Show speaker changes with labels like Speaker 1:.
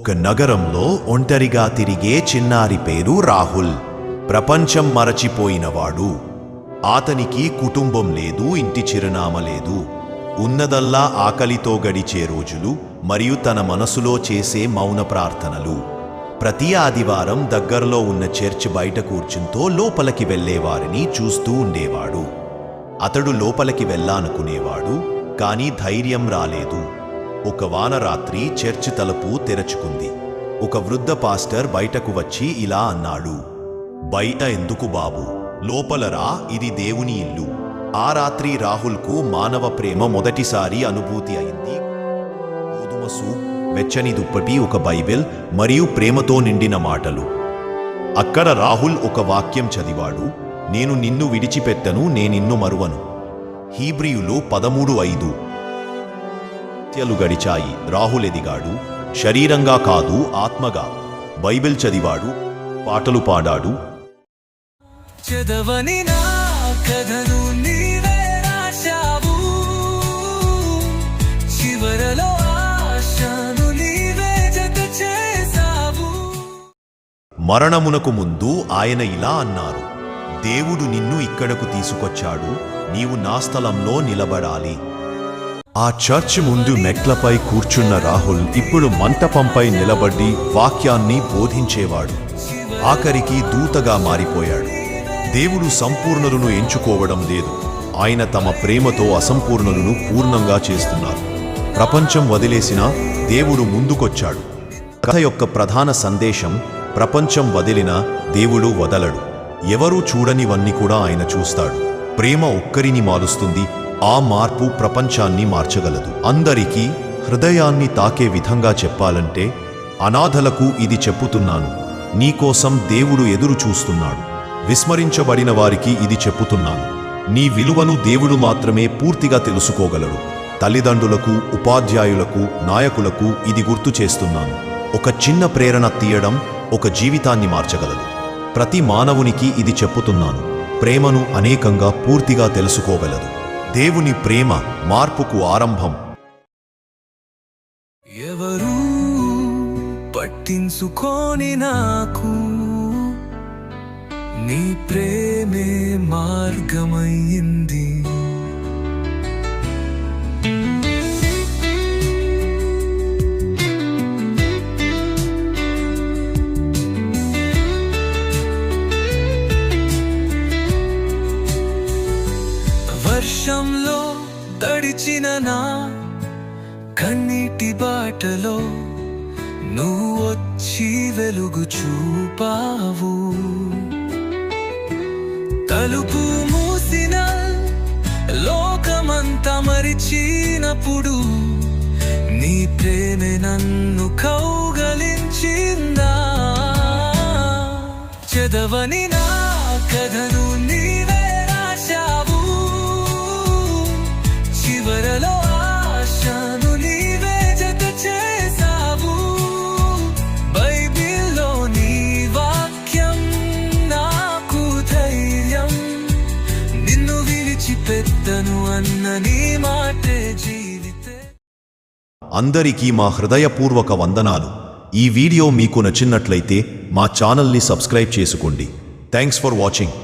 Speaker 1: ఒక నగరంలో ఒంటరిగా తిరిగే చిన్నారి పేరు రాహుల్. ప్రపంచం మరచిపోయినవాడు. అతనికి కుటుంబం లేదు ఇంటి చిరునామ లేదు. ఉన్నదల్లా ఆకలితో గడిచే రోజులు మరియు తన మనసులో చేసే మౌన ప్రార్థనలు. ప్రతి ఆదివారం దగ్గరలో ఉన్న చర్చ్ బయట కూర్చుంతో లోపలికి వెళ్ళేవారిని చూస్తూ ఉండేవాడు. అతడు లోపలికి వెళ్ళాలనుకునేవాడు కానీ ధైర్యం రాలేదు. ఒక వానరాత్రి చర్చి తలుపు తెరచుకుంది. ఒక వృద్ధ పాస్టర్ బయటకు వచ్చి ఇలా అన్నాడు బయట ఎందుకు బాబు? లోపలరా ఇది దేవుని ఇల్లు. ఆ రాత్రి రాహుల్కు మానవ ప్రేమ మొదటిసారి అనుభూతి అయింది. గోధుమ సూప్ వెచ్చని దుప్పటి ఒక బైబిల్ మరియు ప్రేమతో నిండిన మాటలు. అక్కడ రాహుల్ ఒక వాక్యం చదివాడు నేను నిన్ను విడిచిపెట్టను నేనిన్ను మరువను. హీబ్రియులు పదమూడు ఐదు. హత్యలు గడిచాయి. రాహుల్ ఎదిగాడు శరీరంగా కాదు ఆత్మగా. బైబిల్ చదివాడు పాటలు పాడాడు.
Speaker 2: చదవని నా కథను నీవే రాశావు. చివరలో ఆశను నీవే జత చేసావు
Speaker 1: మరణమునకు ముందు ఆయన ఇలా అన్నారు దేవుడు నిన్ను ఇక్కడకు తీసుకొచ్చాడు. నీవు నా స్థలంలో నిలబడాలి. ఆ చర్చ్ ముందు మెట్లపై కూర్చున్న రాహుల్ ఇప్పుడు మంటపంపై నిలబడి వాక్యాన్ని బోధించేవాడు. ఆఖరికి దూతగా మారిపోయాడు. దేవుడు సంపూర్ణులను ఎంచుకోవడం లేదు. ఆయన తమ ప్రేమతో అసంపూర్ణులను పూర్ణంగా చేస్తున్నారు. ప్రపంచం వదిలేసిన దేవుడు ముందుకొచ్చాడు. కథ యొక్క ప్రధాన సందేశం ప్రపంచం వదిలిన దేవుడు వదలడు. ఎవరూ చూడనివన్నీ కూడా ఆయన చూస్తాడు. ప్రేమ ఒక్కరిని మారుస్తుంది ఆ మార్పు ప్రపంచాన్ని మార్చగలదు. అందరికీ హృదయాన్ని తాకే విధంగా చెప్పాలంటే అనాథలకు ఇది చెప్పుతున్నాను. నీకోసం దేవుడు ఎదురు చూస్తున్నాడు. విస్మరించబడిన వారికి ఇది చెప్పుతున్నాను. నీ విలువను దేవుడు మాత్రమే పూర్తిగా తెలుసుకోగలడు. తల్లిదండ్రులకు ఉపాధ్యాయులకు నాయకులకు ఇది గుర్తు చేస్తున్నాను. ఒక చిన్న ప్రేరణ తీయడం ఒక జీవితాన్ని మార్చగలదు. ప్రతి మానవునికి ఇది చెప్పుతున్నాను. ప్రేమను అనేకంగా పూర్తిగా తెలుసుకోగలదు. దేవుని ప్రేమ మార్పుకు ఆరంభం.
Speaker 2: ఎవరు పట్టించుకోని నాకు నీ ప్రేమే మార్గమయ్యింది. వర్షంలో తడిచిన నా కన్నీటి బాటలో నువ్వు వచ్చి వెలుగు చూపావు. తలుపు మూసిన లోకమంతా మరిచినప్పుడు నీ ప్రేమే నన్ను కౌగలించిందా? చదవని నా కథను నీ పెద్దను అన్న నీ మాటే జీవితే.
Speaker 1: అందరికీ మా హృదయపూర్వక వందనాలు. ఈ వీడియో మీకు నచ్చినట్లయితే మా ఛానల్ని సబ్స్క్రైబ్ చేసుకోండి. Thanks for watching